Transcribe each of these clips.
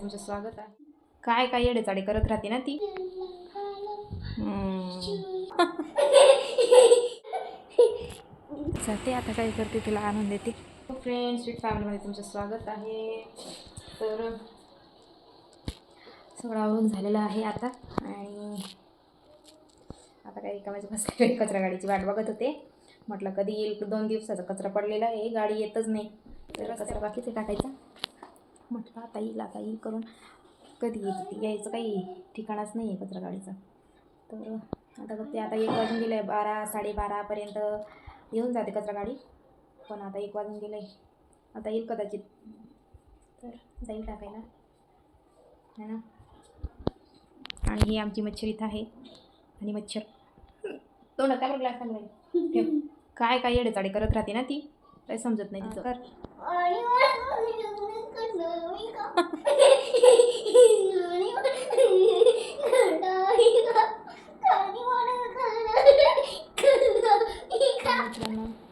तुमचं स्वागत आहे. काय काय येडेचाडे करत राहते ना ती? जाते आता काय करते तिला आणून देते. फ्रेंड्स स्वीट फॅमिलीमध्ये तुमचं स्वागत आहे. तर सगळं आवरून झालेलं आहे आता. आणि आता काही एका बसले कचरा गाडीची वाट बघत होते. म्हटलं कधी येईल दोन दिवसाचा कचरा पडलेला आहे गाडी येतच नाही. तर कचरा बाकीच आहे टाकायचा. म्हटलं आता येईल आता येईल करून. कधी येते ती यायचं काही ठिकाणच नाही आहे कचरा गाडीचं तर आता बघते आता एक वाजून गेलं आहे बारा साडेबारापर्यंत येऊन जाते कचरा गाडी पण आता एक वाजून गेलं आहे आता येईल कदाचित. तर जाईल टाकायला. है ना? आणि ही आमची मच्छर इथं आहे. आणि मच्छर. तोंडात काय ग्लास आणलाय काय काय येडेचाडे करत राहते ना ती? काही समजत नाही तिचं. कर.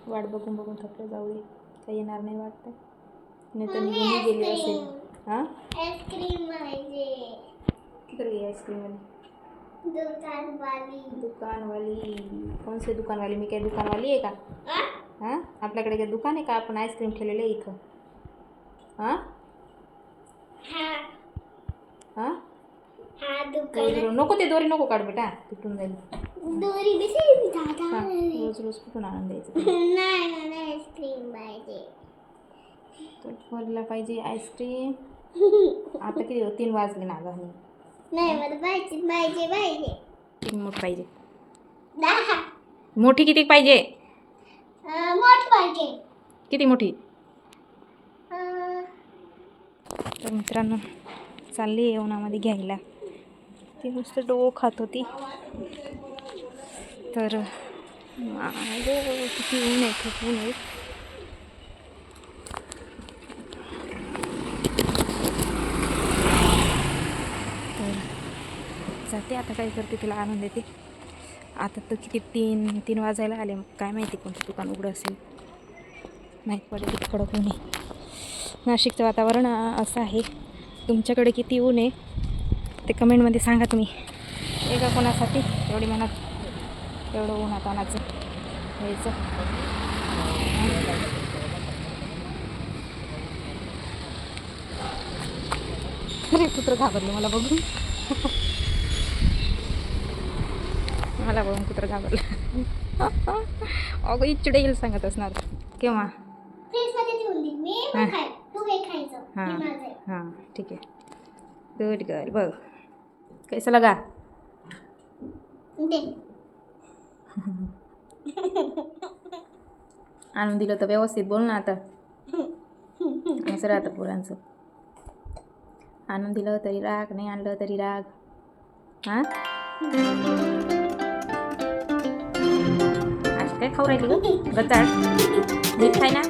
वाट बघून बघून थकलं जाऊ दे काही येणार नाही वाटतं नाही तर निघून गेली असेल. हां? आईस्क्रीम पाहिजे किती गई आईस्क्रीम वाली दुकानवाली. कोण से दुकानवाली? मी काय दुकानवाली आहे का? हां? आपल्याकडे काय दुकान आहे का? आपण आईस्क्रीम ठेवलेलं आहे इथं. हां? हा हां हा दुकान नको ते दोरी नको काढ बेटा तुटून जाईल दोरी रोज रोज कुठून आणून द्यायचं आईस्क्रीम पाहिजे पोरीला पाहिजे आईस्क्रीम आता किती तीन वाजले ना आणि नाही मला पाहिजे पाहिजे पाहिजे तीन मोठी पाहिजे मोठी किती पाहिजे मोठ पाहिजे किती मोठी तर मित्रांनो चालली आहे उन्हामध्ये घ्यायला. ती नुसतं डोळं खात होती. तर किती ऊन आहे खूप ऊन आहे. तर जाते आता काय करते तिला आणून देते. आता तर किती तीन तीन वाजायला आले. काय माहिती कोणतं दुकान उघडं असेल. माहीत पडेल कडक ऊन आहे. नाशिकचं वातावरण असं आहे. तुमच्याकडे किती ऊन आहे ते कमेंटमध्ये सांगा तुम्ही. एका कोणासाठी एवढी मेहनत एवढं ऊन आता आणायचं घ्यायचं. अरे कुत्र घाबरलं मला बघून. मला बघून कुत्र घाबरलं. अगं इच्छडे येईल सांगत असणार. केव्हा? हां. हे ठीक आहे. गुड गर्ल बघ. कैसा लगा? आणून दिलं तर व्यवस्थित. बोल ना आता. असं राहतं पोरांचं. आणून दिलं तरी राग नाही आणलं तरी राग. हां? आज काय खाऊ राहिली ग? गचाळ नीट खाय ना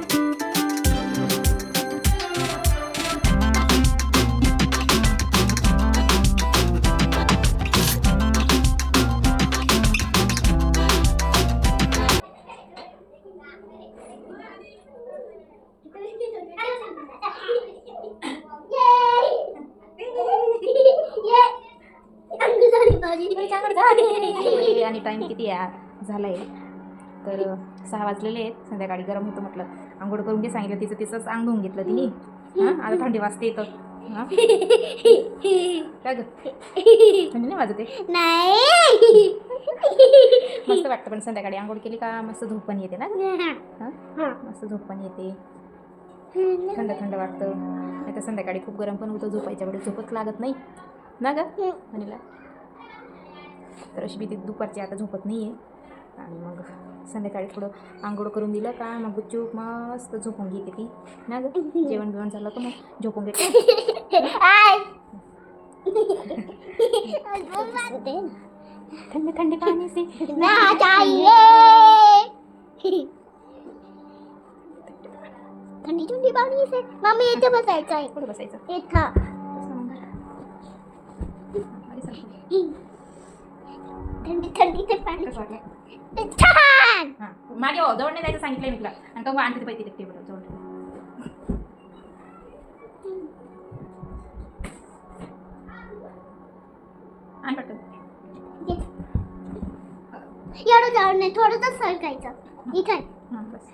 आणि टाईम किती आहे? झालाय. तर सहा वाजलेले आहेत. संध्याकाळी गरम होतं म्हटलं. आंघोळ करून घे सांगितलं तिचं. तिचंच अंग धुवून घेतलं तिने. हां? आता थंडी वाजते येतं हां? काय ग? थंडी नाही वाजते मस्त वाटतं पण संध्याकाळी आंघोळ केली का? मस्त झोप पण येते ना? हां? मस्त झोप पण येते. थंड थंड वाटतं. नाही तर संध्याकाळी खूप गरम पण होतं. झोपायच्या वेळेस झोपच लागत नाही. ना ग? म्हणीला. तर अशी भीती दुपारची आता झोपत नाही आहे आणि मग संध्याकाळी थोडं आंघोळ करून दिलं का मग गुच्चूक मस्त झोपून घेते ती. ना ग जेवण बिवण झालं का मग झोपून घेते. थंडी थंडी पाणी से. थंडी थंडी पाणी से. मम्मी इथे बसायचं आहे. कुठं बसायचं? इथं. थंडी थंडी ते पाणी. कसं वाटलं छान! हां मागे हो जवळ नाही जायचं सांगितलं मी तुला. आणि तो आणते पाहिजे टेबल जवळ आण पटकन. एवढं जाऊन नाही थोडंसं सरकायचं इथे. हां बस.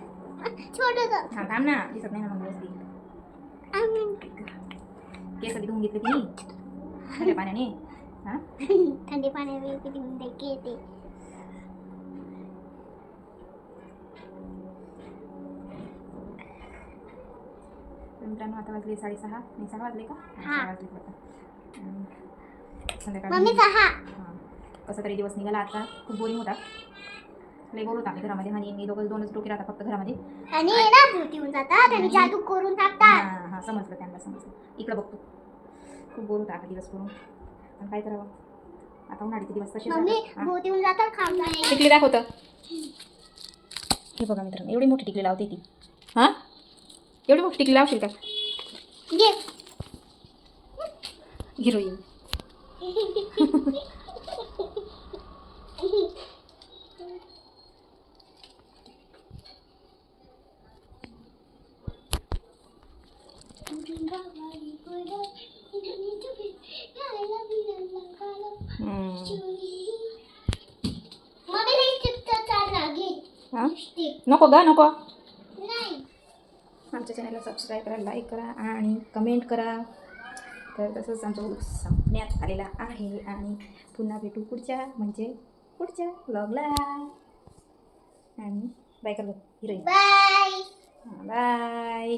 छोटंसं. हां थांब ना दिसत नाही ना मग व्यवस्थित. केस कधी धुवून घेतले की नाही पाण्याने. थंडी पाण्याने किती म्हणते येते तर मित्रांनो आता वाजले साडेसहा. नाही सहा वाजले का? हा. वाजले संध्याकाळी मम्मी सहा. हां. कसा तरी दिवस निघाला आता. खूप बोरिंग होता. लय बोर होता घरामध्ये. आणि मी दोघं दोनच डोके राहतात फक्त घरामध्ये. आणि ना भूती होऊन जातात आणि जादू करून टाकतात. हां हां समजलं त्यांना समजलं. इकडं बघतो. खूप बोर होता आता दिवस करून पण काय करावं? आता उन्हाळ्याचे दिवस जातात खाऊ टिकली दाखवतं. हे बघा मित्रांनो एवढी मोठी टिकली लावते ती. हां? एवढी मोठी टिकली लावशील का? घे. हिरोईन मम्मी नाही चिपचा चार लागेल हां टिप नको गा नको. नाही. आमच्या चॅनलला सबस्क्राईब करा लाईक करा आणि कमेंट करा. तर तसंच आमचा व्लॉग संपण्यात आलेला आहे आणि पुन्हा भेटू पुढच्या म्हणजे पुढच्या व्लॉगला आणि बाय कर हिरोईन. Bye bye